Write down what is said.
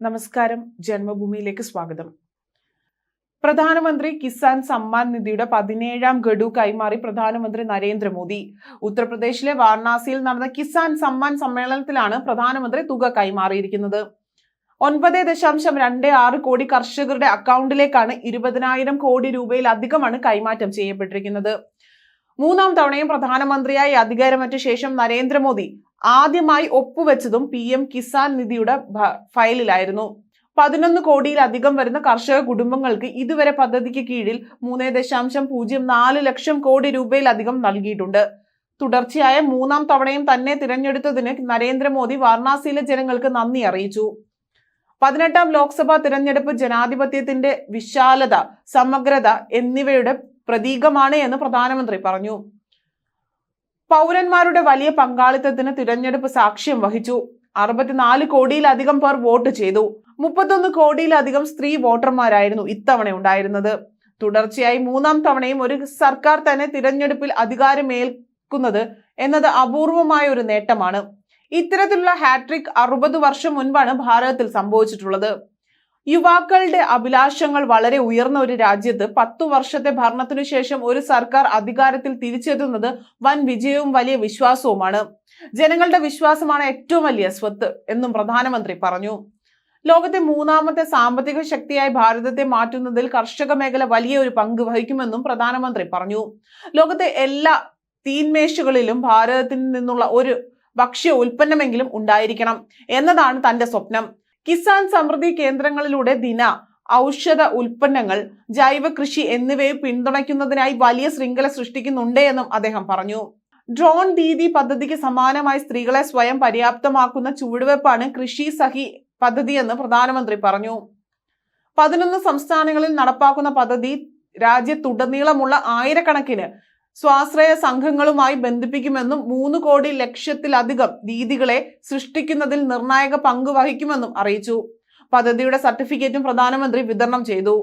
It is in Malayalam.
നമസ്കാരം. ജന്മഭൂമിയിലേക്ക് സ്വാഗതം. പ്രധാനമന്ത്രി കിസാൻ സമ്മാൻ നിധിയുടെ പതിനേഴാം ഗഡു കൈമാറി പ്രധാനമന്ത്രി നരേന്ദ്രമോദി. ഉത്തർപ്രദേശിലെ വാരണാസിയിൽ നടന്ന കിസാൻ സമ്മാൻ സമ്മേളനത്തിലാണ് പ്രധാനമന്ത്രി തുക കൈമാറിയിരിക്കുന്നത്. ഒൻപത് ദശാംശം രണ്ട് ആറ് കോടി കർഷകരുടെ അക്കൗണ്ടിലേക്കാണ് ഇരുപതിനായിരം കോടി രൂപയിലധികമാണ് കൈമാറ്റം ചെയ്യപ്പെട്ടിരിക്കുന്നത്. മൂന്നാം തവണയും പ്രധാനമന്ത്രിയായി അധികാരമറ്റ ശേഷം നരേന്ദ്രമോദി ആദ്യമായി ഒപ്പുവെച്ചതും പി എം കിസാൻ നിധിയുടെ ഫയലിലായിരുന്നു. പതിനൊന്ന് കോടിയിലധികം വരുന്ന കർഷക കുടുംബങ്ങൾക്ക് ഇതുവരെ പദ്ധതിക്ക് കീഴിൽ മൂന്ന് ദശാംശം പൂജ്യം നാല് ലക്ഷം കോടി രൂപയിലധികം നൽകിയിട്ടുണ്ട്. തുടർച്ചയായ മൂന്നാം തവണയും തന്നെ തിരഞ്ഞെടുത്തതിന് നരേന്ദ്രമോദി വാരണാസിയിലെ ജനങ്ങൾക്ക് നന്ദി അറിയിച്ചു. പതിനെട്ടാം ലോക്സഭാ തിരഞ്ഞെടുപ്പ് ജനാധിപത്യത്തിന്റെ വിശാലത സമഗ്രത എന്നിവയുടെ പ്രതീകമാണ് എന്ന് പ്രധാനമന്ത്രി പറഞ്ഞു. പൗരന്മാരുടെ വലിയ പങ്കാളിത്തത്തിന് തിരഞ്ഞെടുപ്പ് സാക്ഷ്യം വഹിച്ചു. അറുപത്തിനാല് കോടിയിലധികം പേർ വോട്ട് ചെയ്തു. മുപ്പത്തൊന്ന് കോടിയിലധികം സ്ത്രീ വോട്ടർമാരായിരുന്നു ഇത്തവണ ഉണ്ടായിരുന്നത്. തുടർച്ചയായി മൂന്നാം തവണയും ഒരു സർക്കാർ തന്നെ തിരഞ്ഞെടുപ്പിൽ അധികാരമേൽക്കുന്നത് എന്നത് അപൂർവമായ ഒരു നേട്ടമാണ്. ഇത്തരത്തിലുള്ള ഹാട്രിക് അറുപത് വർഷം മുൻപാണ് ഭാരതത്തിൽ സംഭവിച്ചിട്ടുള്ളത്. യുവാക്കളുടെ അഭിലാഷങ്ങൾ വളരെ ഉയർന്ന ഒരു രാജ്യത്ത് പത്തു വർഷത്തെ ഭരണത്തിനു ശേഷം ഒരു സർക്കാർ അധികാരത്തിൽ തിരിച്ചെത്തുന്നത് വൻ വിജയവും വലിയ വിശ്വാസവുമാണ്. ജനങ്ങളുടെ വിശ്വാസമാണ് ഏറ്റവും വലിയ സ്വത്ത് എന്നും പ്രധാനമന്ത്രി പറഞ്ഞു. ലോകത്തെ മൂന്നാമത്തെ സാമ്പത്തിക ശക്തിയായി ഭാരതത്തെ മാറ്റുന്നതിൽ കർഷക മേഖല വലിയ ഒരു പങ്ക് വഹിക്കുമെന്നും പ്രധാനമന്ത്രി പറഞ്ഞു. ലോകത്തെ എല്ലാ തീന്മേശകളിലും ഭാരതത്തിൽ നിന്നുള്ള ഒരു ഭക്ഷ്യ ഉൽപ്പന്നമെങ്കിലും ഉണ്ടായിരിക്കണം എന്നതാണ് തന്റെ സ്വപ്നം. കിസാൻ സമൃദ്ധി കേന്ദ്രങ്ങളിലൂടെ ദിന ഔഷധ ഉൽപ്പന്നങ്ങൾ ജൈവ കൃഷി എന്നിവയെ പിന്തുണയ്ക്കുന്നതിനായി വലിയ ശൃംഖല സൃഷ്ടിക്കുന്നുണ്ട് എന്നും അദ്ദേഹം പറഞ്ഞു. ഡ്രോൺ ദീദി പദ്ധതിക്ക് സമാനമായി സ്ത്രീകളെ സ്വയം പര്യാപ്തമാക്കുന്ന ചുവടുവെപ്പാണ് കൃഷി സഹി പദ്ധതിയെന്ന് പ്രധാനമന്ത്രി പറഞ്ഞു. പതിനൊന്ന് സംസ്ഥാനങ്ങളിൽ നടപ്പാക്കുന്ന പദ്ധതി രാജ്യത്തുടനീളമുള്ള ആയിരക്കണക്കിന് സ്വാശ്രയ സംഘങ്ങളുമായി ബന്ധിപ്പിക്കുമെന്നും മൂന്ന് കോടി ലക്ഷത്തിലധികം ദീദികളെ സൃഷ്ടിക്കുന്നതിൽ നിർണായക പങ്ക് വഹിക്കുമെന്നും അറിയിച്ചു. പദ്ധതിയുടെ സർട്ടിഫിക്കറ്റും പ്രധാനമന്ത്രി വിതരണം ചെയ്തു.